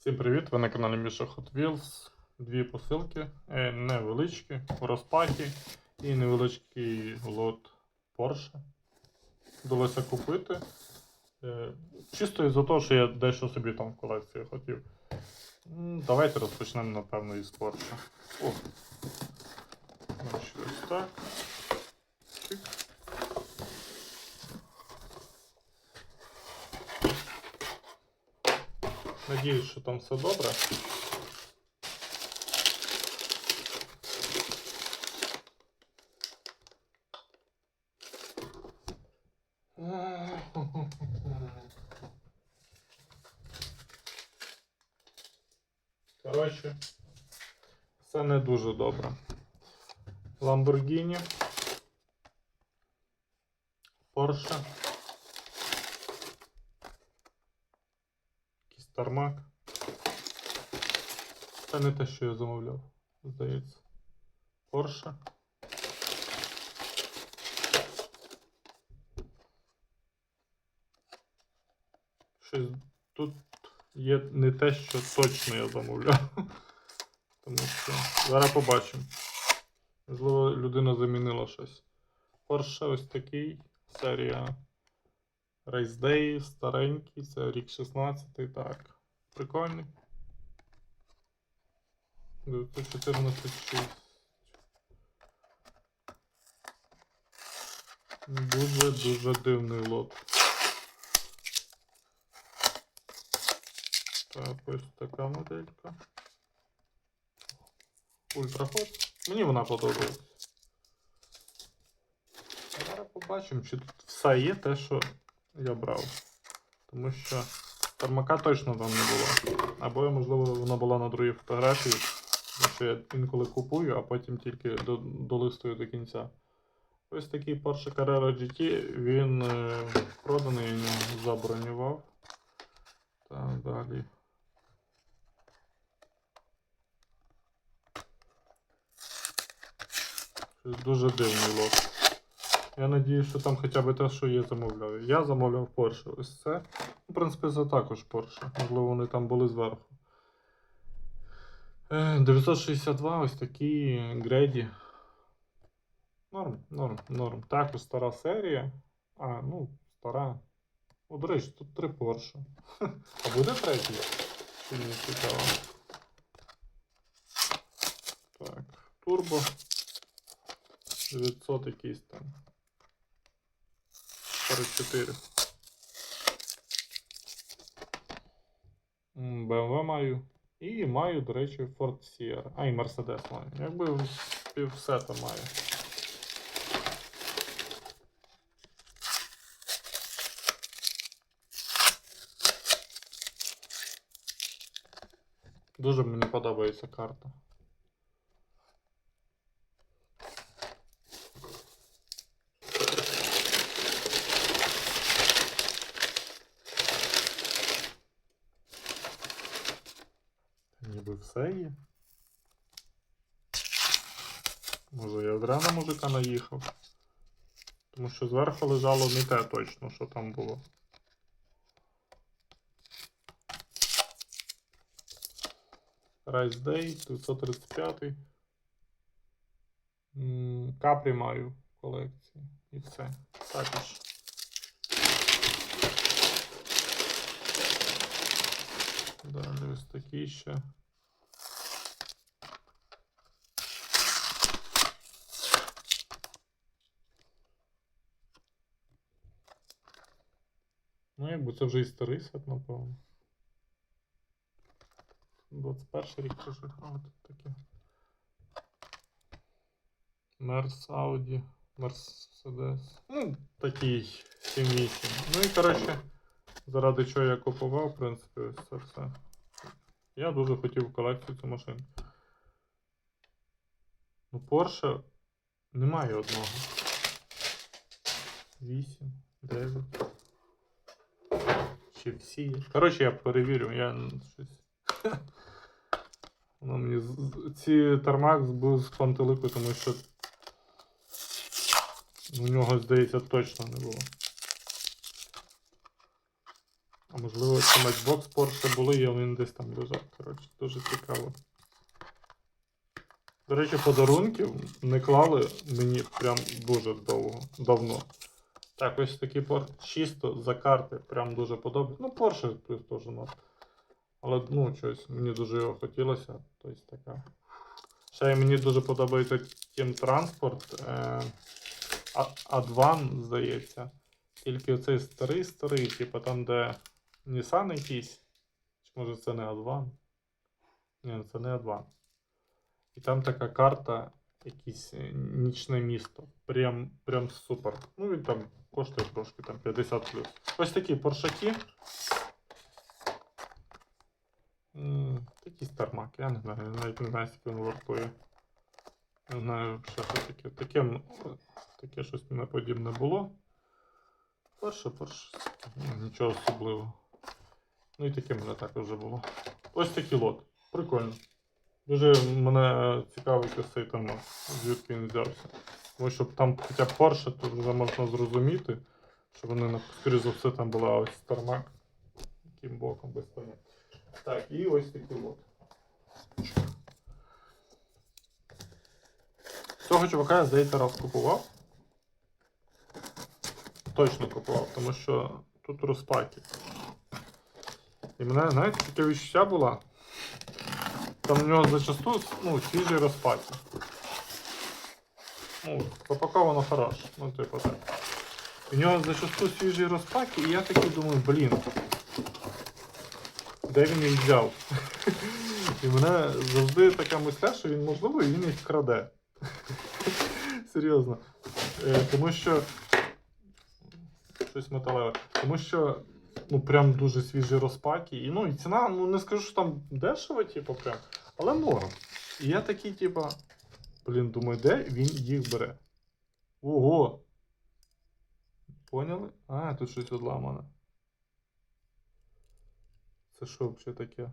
Всім привіт! Ви на каналі Міша Hot Wheels. Дві посилки е, невеличкі у розпакі і невеличкий лот Porsche. Вдалося купити. Е, Чисто із-за того, що я дещо собі там в колекції хотів. Давайте розпочнемо, напевно, із Porsche. О! Значить, ось так. Надіюсь, що там все добре. Коротше, все не дуже добре. Lamborghini, Porsche, тармак. Це не те, що я замовляв, здається. Porsche. Щось тут є не те, що точно я замовляв. Тому що зараз побачимо. Можливо, людина замінила щось. Porsche ось такий. Серія Day, старенький, це рік 16 так. Прикольний. 914 Дуже-дуже дивний лот. Так, ось така моделька. Ультраход. Мені вона подобається. Зараз побачимо, чи тут все є те, що я брав. Тому що тармака точно там не було. Або, можливо, вона була на другій фотографії. Що я інколи купую, а потім тільки долистую до кінця. Ось такий Porsche Carrera GT, він е, проданий, я його забронював. Так, далі. Щось Дуже дивний лот. Я надію, що там хоча б те, що я замовляв. Я замовляв Porsche. Ось це. В принципі, це також Porsche. Можливо, вони там були зверху. Е, 962 ось такі греді. Норм, норм, норм. Також стара серія. А, ну, стара. О, до речі, тут три Porsche. А буде третій? Чи цікаво? Так, турбо. 900 якийсь там. 44. М, BMW маю. І маю, до речі, Ford Sierra. А, і Mercedes маю. Якби пів все то маю. Дуже мені подобається карта. Ніби все є. Може я зря на мужика наїхав. Тому що зверху лежало не те точно, що там було. Rice Day 935. Капрі маю колекції. І все. Також. Далі ось такі ще. Ну, якби це вже і старий сет, напевно. 21 рік вже. А от таке. Мерс, Ауді, Мерседес. Ну, такий 7-8. Ну і коротше, заради чого я купував, в принципі, ось це все. Я дуже хотів колекцію цю машину. Ну, Porsche немає одного. 8, 9. Чи всі? Коротше, я перевірю, я щось. Воно мені ці тармак збив з пантелику, тому що у нього, здається, точно не було. А можливо, це матчбокс Porsche були, і він десь там лежав. Коротше, дуже цікаво. До речі, подарунків не клали мені прям дуже довго, давно. Так, ось такий порт чисто за карти, прям дуже подобається. Ну, Porsche плюс теж у нас. Але ну, щось мені дуже його хотілося. Тобто така. Ще мені дуже подобається Team Transport. Е, Advan, здається. Тільки оцей старий старий, типу там, де Nissan якийсь. Чи може це не Advan? Ні, це не Advan. І там така карта, якесь е, нічне місто. Прям, прям супер. Ну він там коштує трошки там 50 плюс. Ось такі поршаки. М, Такий стармак, я не знаю, навіть не знаю, скільки він вартує. Не знаю, що це таке. Таке, таке щось не подібне було. Перше, перше. Нічого особливого. Ну і таке мене також вже було. Ось такий лот. Прикольно. Дуже мене цікавить ось цей там, звідки він взявся. Тому що там хоча б Porsche, то вже можна зрозуміти, що вони, скоріше за все, там була ось Starmac. Яким боком без поняття. Так, і ось такий лот. Цього чувака я, здається, раз купував. Точно купував, тому що тут розпаки. І мене, знаєте, таке відчуття було. Там у нього зачасту ну, свіжі розпаки. Ну, запаковано хорош. Ну, типу так. У нього зачасту свіжі розпаки, і я такий думаю, блін. Де він їх взяв? І мене завжди така мисля, що він, можливо, він їх краде. Серйозно. Е, тому що. Щось металеве. Тому що. Ну, прям дуже свіжі розпаки. І ну, і ціна, ну не скажу, що там дешево, типу, прям, але норм. І я такий, типу, блін, думаю, де він їх бере? Ого! Поняли? А, тут щось відламане. Це що взагалі таке?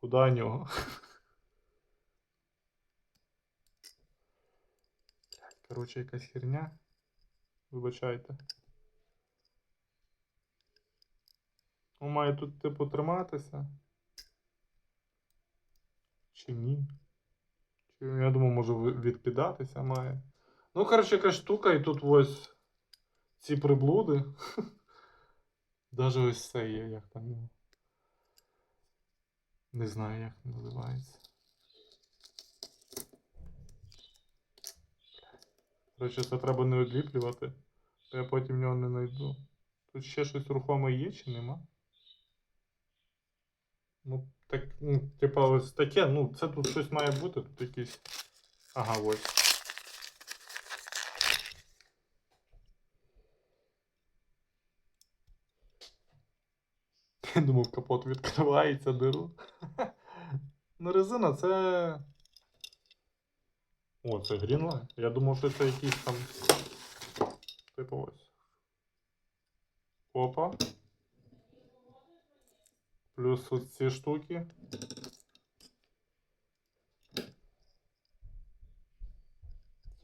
Куда нього? Короче, якась херня. Вибачайте. Ну, має тут, типу, триматися. Чи ні? Чи, я думаю, може відкидатися має. Ну, коротше, якась штука, і тут ось ці приблуди. Даже ось це є, як там. Не знаю, як називається. Коротше, це треба не відліплювати, то я потім нього не знайду. Тут ще щось рухоме є чи нема? Ну, так, ну, типа, ось таке, ну, це тут щось має бути, тут якісь. Ага, ось. Я думав, капот відкривається, диру. Ну, резина це. О, це Greenline. Я думав, що це якийсь там. Типу ось. Опа. Плюс ось ці штуки.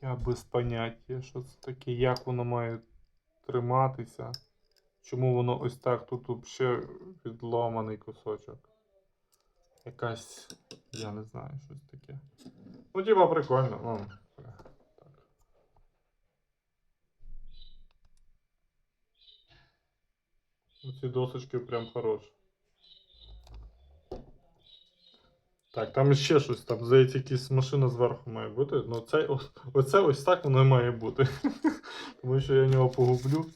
Я без поняття, що це таке, як воно має триматися. Чому воно ось так тут взагалі відломаний кусочок. Якась, я не знаю, щось таке. Ну, типа прикольно. Ну, так. Ці досочки прям хороші. Так, там ще щось, там, здається, якась машина зверху має бути. Ну, це, оце ось так воно і має бути. Тому що я нього погублю.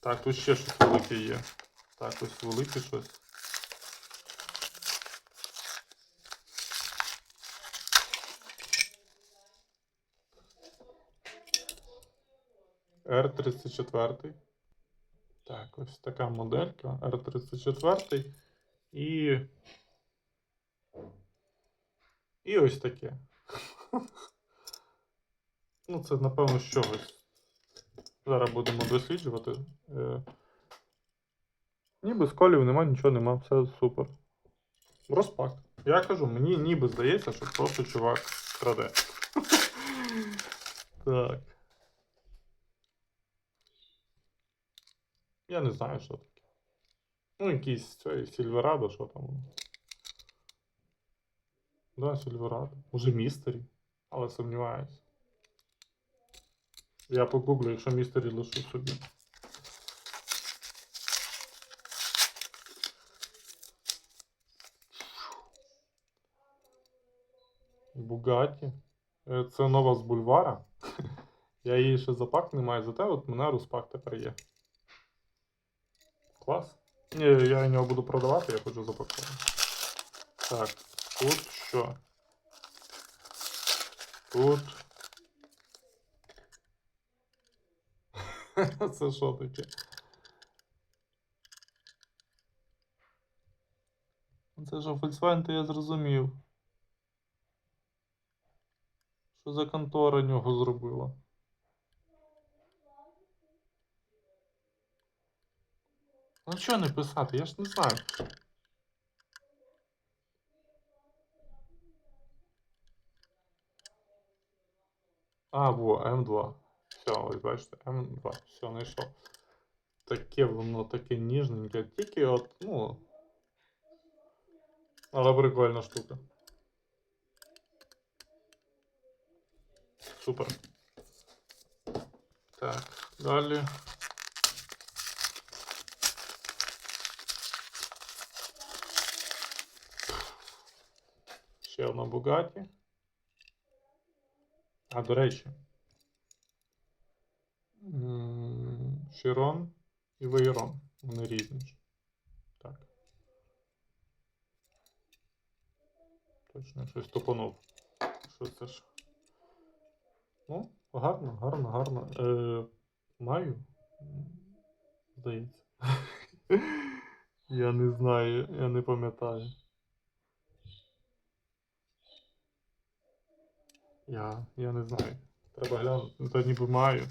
Так, тут ще щось велике є. Так, ось велике щось. R34. Так, ось така моделька. R34. І. І ось таке. Ну, це, напевно, з чогось. Зараз будемо досліджувати. Е, Ніби сколів нема, нічого нема, все супер. Розпак. Я кажу, мені ніби здається, що просто чувак краде. Так. Я не знаю, що таке. Ну, якийсь цей Сільверадо, що там. Да, Сільверадо. Може містері, але сумніваюся. Я погуглю, якщо містері лишу собі. Бугаті. Е, Це нова з бульвара. Я її ще запак не маю, зате от мене розпак тепер є. Клас. Ні, я його буду продавати, я хочу запакувати. Так, тут що? Тут. Це що таке? Це ж Volkswagen, то я зрозумів. Що за контора нього зробила? Ну чого не писати? Я ж не знаю. А, во, М2. Все, ось бачите, М2. Все, знайшов. Таке воно таке ніжненьке. Тільки от, ну. Але прикольна штука. Супер. Так, далі. Ще одна Бугаті. А, до речі. Широн і Вейрон. Вони різні. Так. Точно щось тупанув. Що це ж? Ну, гарно, гарно, гарно. Е, маю. Здається. Я не знаю, я не пам'ятаю. Я, я не знаю. Треба глянути. Ну, Та ніби маю.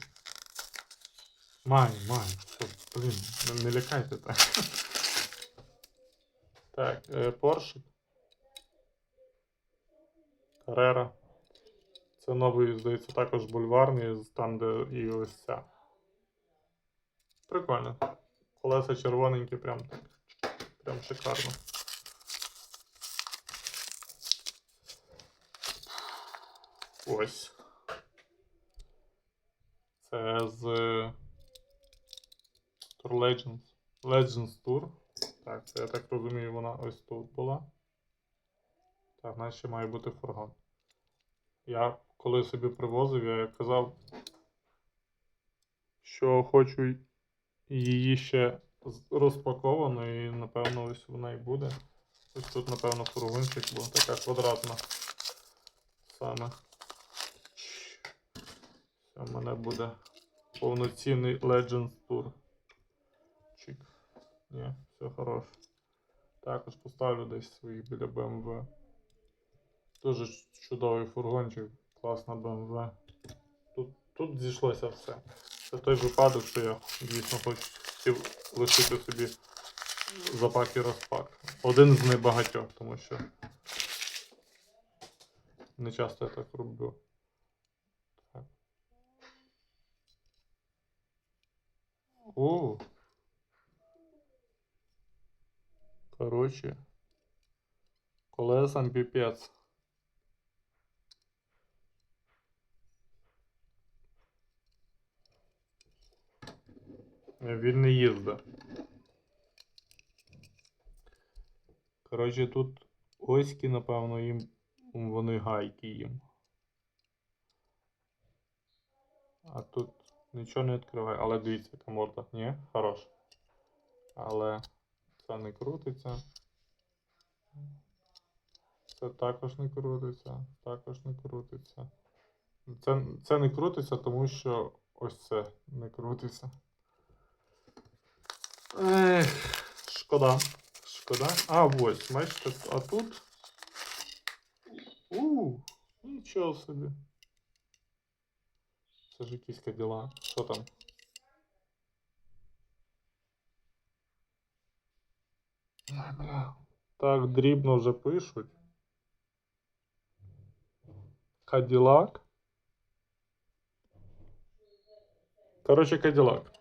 Маю, маю. Блін, не, не лякайте так. Так, е, Porsche. Carrera. Це новий, здається, також бульварний, там, де і ось ця. Прикольно. Колеса червоненькі, прям так. Прям шикарно. Ось. Це з Tour Legends. Legends Tour. Так, це я так розумію, вона ось тут була. Так, ще має бути фургон. Я коли собі привозив, я казав, що хочу її ще розпаковану, і напевно ось вона і буде. Ось тут, напевно, фургончик, бо така квадратна саме. Це в мене буде повноцінний Legends Tour. Чик. Ні, все хороше. Також поставлю десь своїх біля BMW. Дуже чудовий фургончик, класна BMW. Тут, тут зійшлося все. Це той випадок, що я дійсно хотів лишити собі запак і розпак. Один з небагатьох, тому що не часто я так роблю. О. Короче. Колесам піпець. Він не їздить. Коротше, тут оськи, напевно, їм вони гайки їм. А тут нічого не відкриває. Але дивіться, яка морда. Ні, хорош. Але це не крутиться. Це також не крутиться. Також не крутиться. Це, це не крутиться, тому що ось це не крутиться. Ех, шкода. Шкода. А, ось, бачите, а тут. У, нічого собі. Це ж якісь діла. Там? Так, дрібно уже пишуть. Кадиллак. Короче Кадиллак.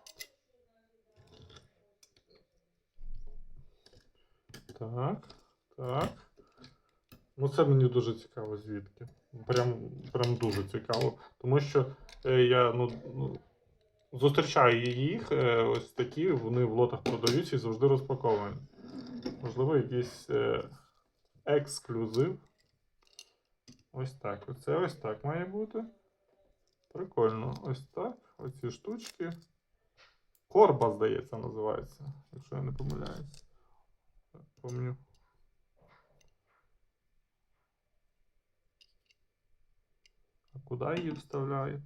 Так, так. Ну це мені дуже цікаво звідки. Прям, прям дуже цікаво. Тому що е, я ну, ну, зустрічаю їх, е, ось такі, вони в лотах продаються і завжди розпаковані. Можливо, якийсь е, ексклюзив. Ось так. Оце ось так має бути. Прикольно. Ось так. Оці штучки. Корба, здається, називається, якщо я не помиляюсь. Помню. А куди її вставляють?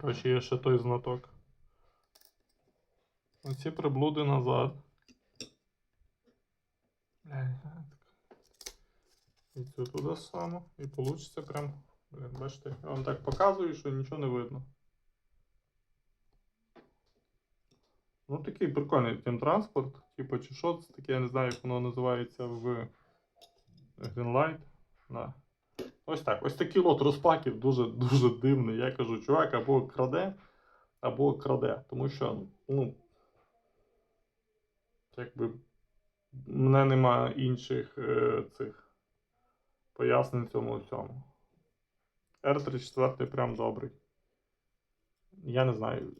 Коротше, є ще той знаток. Оці приблуди назад. І цю туди само. І вийде прям. Блін, бачите, я вам так показую, що нічого не видно. Ну, такий прикольний транспорт, типу, чи що це таке, я не знаю, як воно називається в Greenlight. Да. Ось так. Ось такий лот розпаків дуже дуже дивний. Я кажу, чувак або краде, або краде. Тому що, ну. Якби. мене немає інших е, цих пояснень цьому всьому. R34 прям добрий. Я не знаю.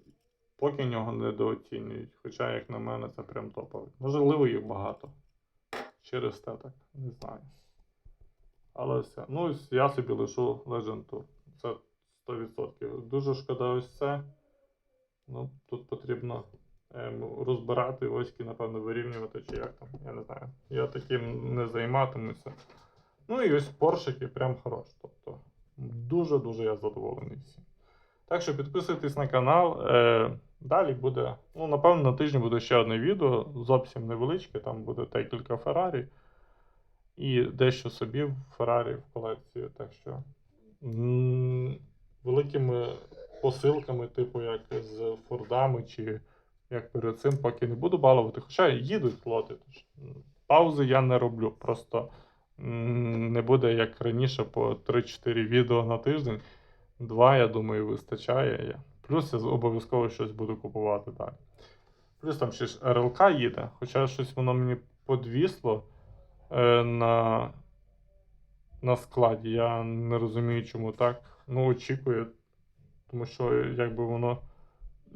Поки нього недооцінюють. Хоча, як на мене, це прям топовий. Можливо, їх багато. Через те так, не знаю. Але все. Ну, я собі лишу Tour. Це 100%. Дуже шкода ось це. Ну, тут потрібно ем, розбирати оськи, напевно, вирівнювати чи як там. Я не знаю. Я таким не займатимуся. Ну і ось поршики прям хорош. Тобто дуже-дуже я задоволений всім. Так що підписуйтесь на канал. Е, далі буде, ну, напевно, на тижні буде ще одне відео, зовсім невеличке, там буде декілька Феррарі. І дещо собі в Феррарі в колекцію. Так що великими посилками, типу як з Фордами, чи як перед цим, поки не буду балувати. Хоча їдуть лоти. Тож, паузи я не роблю. Просто не буде як раніше по 3-4 відео на тиждень. Два, я думаю, вистачає. Плюс я обов'язково щось буду купувати далі. Плюс там ще ж РЛК їде, хоча щось воно мені подвісло на, на складі. Я не розумію, чому так. Ну, очікую. Тому що якби воно.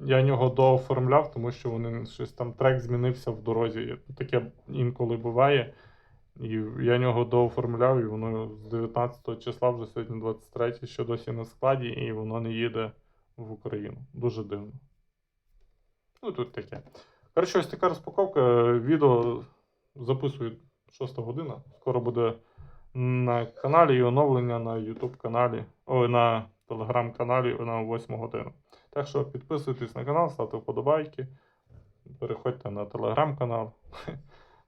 Я нього дооформляв, тому що вони щось там трек змінився в дорозі. Таке інколи буває. І я нього дооформляв, і воно з 19 числа, вже сьогодні 23, що досі на складі, і воно не їде в Україну. Дуже дивно. Ну, тут таке. Коротше, ось така розпаковка. Відео записую 6 година. Скоро буде на каналі і оновлення на YouTube каналі, ой, на телеграм-каналі на 8 годину. Так що підписуйтесь на канал, ставте вподобайки, переходьте на телеграм-канал.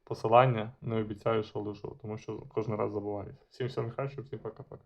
Посилання не обіцяю, що лишу, тому що кожен раз забуваю. Всім всім хай, всім пока-пока.